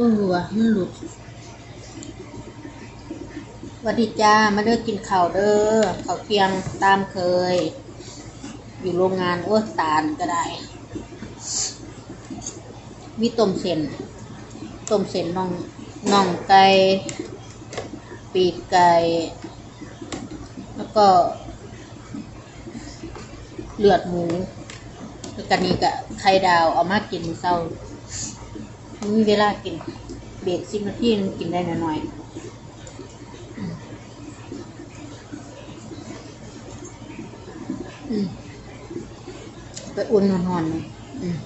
เออว่ะมันหลุดวัสดีจ้า มาเด้อกินข้าวเด้อข้าวเที่ยงตามเคย อยู่โรงงานโอ้ตาลก็ได้ มีต้มเส้นต้มเส้นน่องน่องไก่ ปีกไก่ แล้วก็ เลือดหมูแล้วกันนี้ก็ไข่ดาวเอามากินมื้อเช้า มันมีเวลากิน เบรกสิบนาทีนึงกินได้หน่อยๆอืมอืมไปอุ่นหอนๆเลยอืม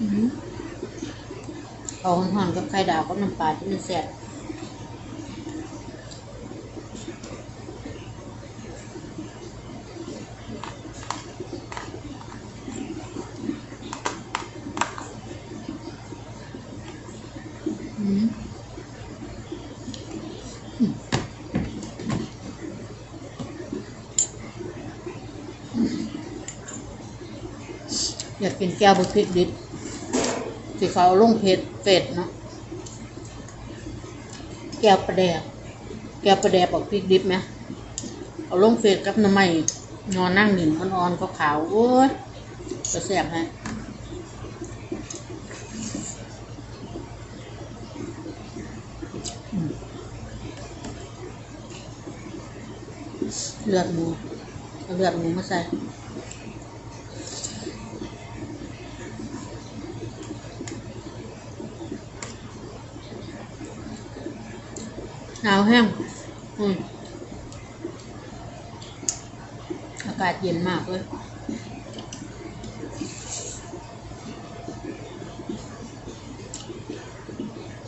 อืมเอาหอนๆกับไข่ดาวกับน้ำปลาที่มันแซ่บ อยากกินแก้วบุพริกดิบที่เขาเอาลงเพจเฟดเนาะแก้วประแดกแก้วประแดกบอกพริกดิบไหมเอาลงเฟซกับน้ำไม่นอนนั่งหนึ่งอ่อนๆขาวๆโอ้ยจะแสบฮะเลือดหมูเอาเลือดหมูมาใส่ หนาวแห้งอืมอากาศเย็นมากเลย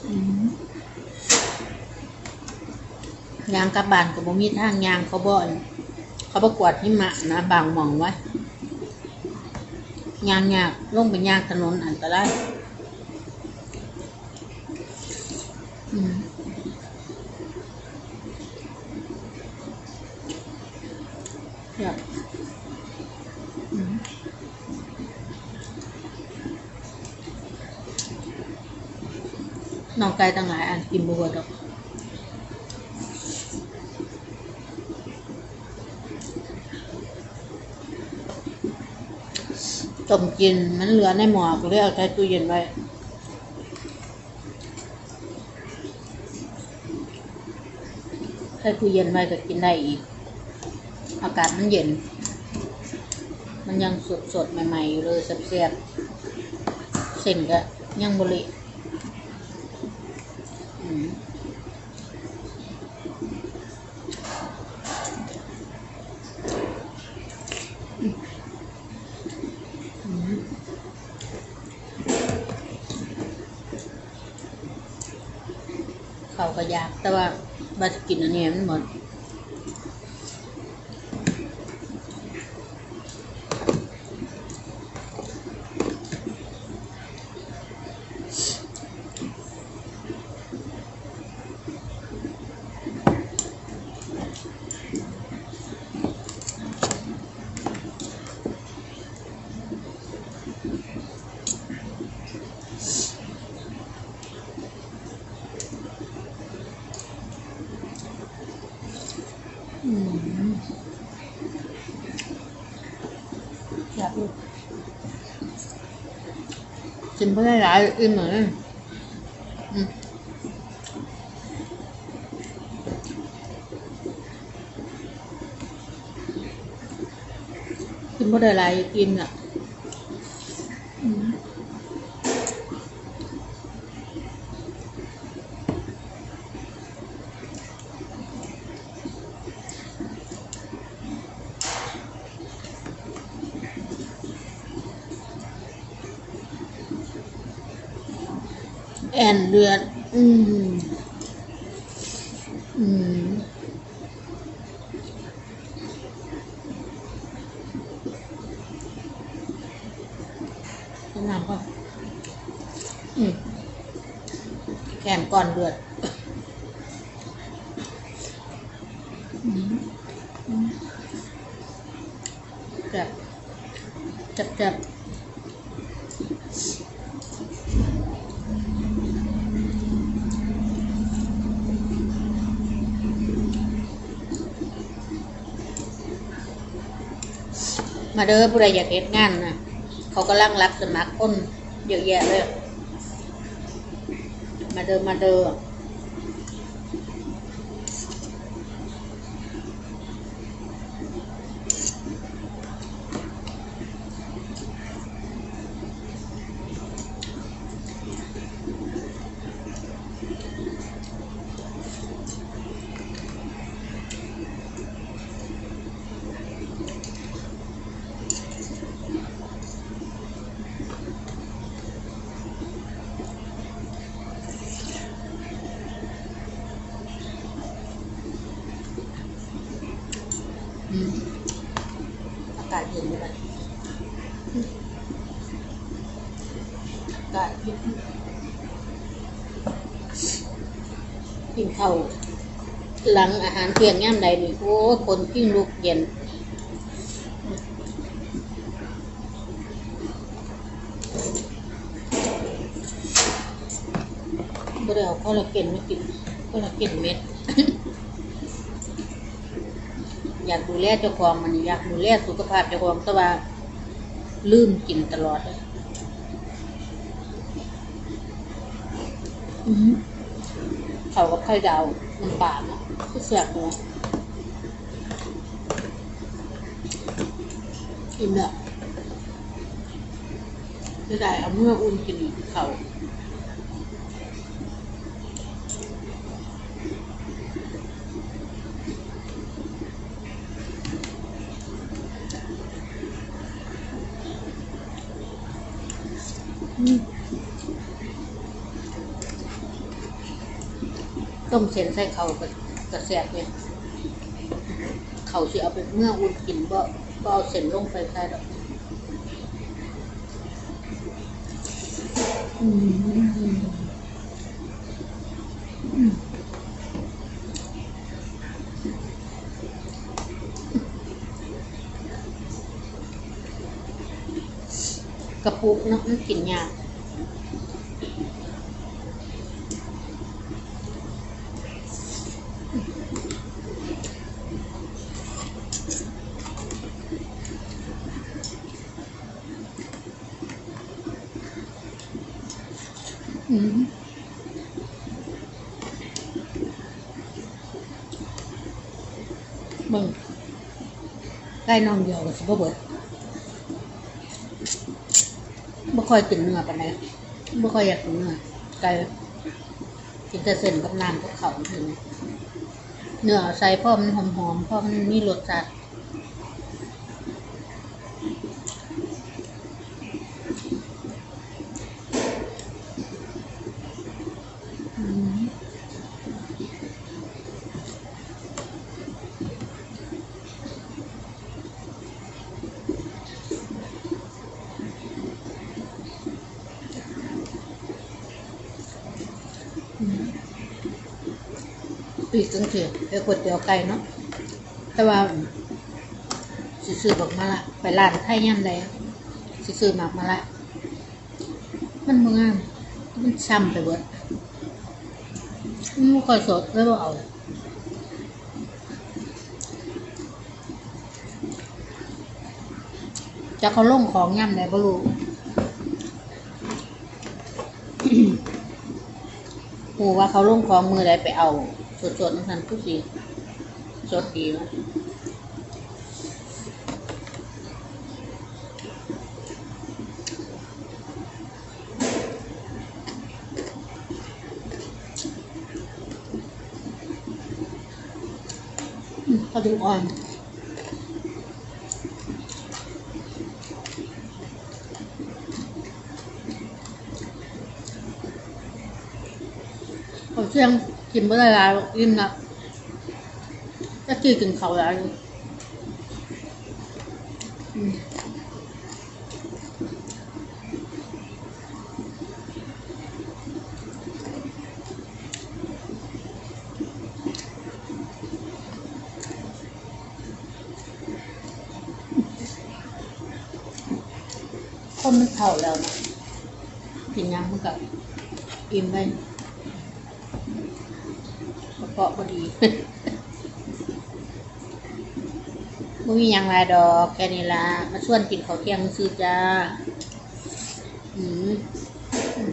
อืมยางกลับบานก็บ่มีทางยางเขาบ่อนเขาประกวดหิมะนะบางหมองไว้ยางยากลงไปยางถนนอันตรายอืมอยากอืม น้องไก่ตั้งหลายอันกินบัวดอกต้มกินมันเหลือในหม้อก็เลยเอาใส่ตู้เย็นไว้ใส่ตู้เย็นไว้ก็กินได้อีก อากาศมันเย็น มันยังสดสดๆใหม่ๆอยู่เลยแซ่บๆเส้นก็ยังบริ เขาก็ยากแต่ว่าบัดกินอันนี้มันหมด อืมอยากลูก กินเพื่อได้หลายอิ่มเหมือนอืมกินเพื่อได้หลายกินอะ แอนเดือน อืม อืม น้ำก่อนอืมแกมก่อนเดือดอืมอืมจับจับจับ มาเด้อผู้ใดอยากเฮ็ดงานนะเขากำลังรับสมัครคนเยอะแยะเลย มาเด้อมาเด้อ อืมอากาศเย็นเลยบัดอืม อากาศเย็นกินข้าวหลังอาหารเที่ยงย่ำใดนี่โอ้คนกิ้งลูกเย็นบ่ได้เอาข้าวละเก็นมากินข้าวละเก็นเม็ด อยากดูแลเจ้าของมันอยากดูแลสุขภาพเจ้าของแต่ว่าลืมกินตลอดเลยอื้อหือ เขากับไข่ดาวน้ำปลาเนาะก็เสียบเนาะอิ่มแล้วจะได้เอาเมื่ออุ่นกินเขาอืม ต้มเส้นใส่เขากับกระแสบเนี่ยเขาสิเอาไปเมื่ออุ่นกินบ่บ่เอาเส้นลงไปใส่ดอกอืมอืมกระปุกเนาะมันกินยาก อืมมึงใกล้น้องเดียวกับสิบ่เบิดบ่ค่อยกินเนื้อปานใดบ่ค่อยอยากกินเนื้อไก่กินแต่เส้นกับน้ำกับเขาวถึงเนื้อใส่พ่อมันหอมๆพ่อมันมีรสชาติ ปีกจังซี่ไปก๋วยเตี๋ยวไก่เนาะแต่ว่าสิซื้อบอกมาละไปร้านไทยยามใดสิซื้อหมักมาละมันบ่งามมันช้ำไปเบิดมันบ่อยสดเลยบ่เอาจะเขาลงของย่ำได้บ่รู้หูว่าเขาลงของมือใดไปเอา สดๆนั่นทันทุกสีสดดีเนาะอืมเขาดูอ่อนเขาเชียง กินเมื่อไรแล้วอิ่มละจะกี้กินเขาแล้วอยู่อืมคนมันเข่าแล้วนะกินยังมันกับอิ่มไปาะพอดีอบ่มียังหลายดอกแค่นี้ละมาชวนกินข้าวเที่ยงซื้อจ้าอืมอืม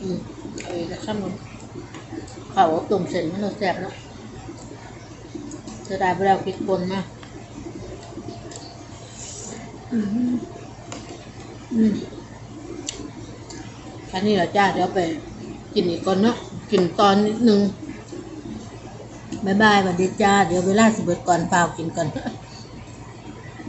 อืมเอาอีกแล้วช่างมันข้าวต้มเส้นมันเราแซ่บเนาะจะได้ไปแล้วพริกปนมาอืมอืมแค่นี้แหละจ้าเดี๋ยวไปกินอีกก่อนเนาะ กินตอนนิดนึงบายบายสวัสดีจ้า เดี๋ยวเวลาสิเบิดก่อนเปล่ากินก่อน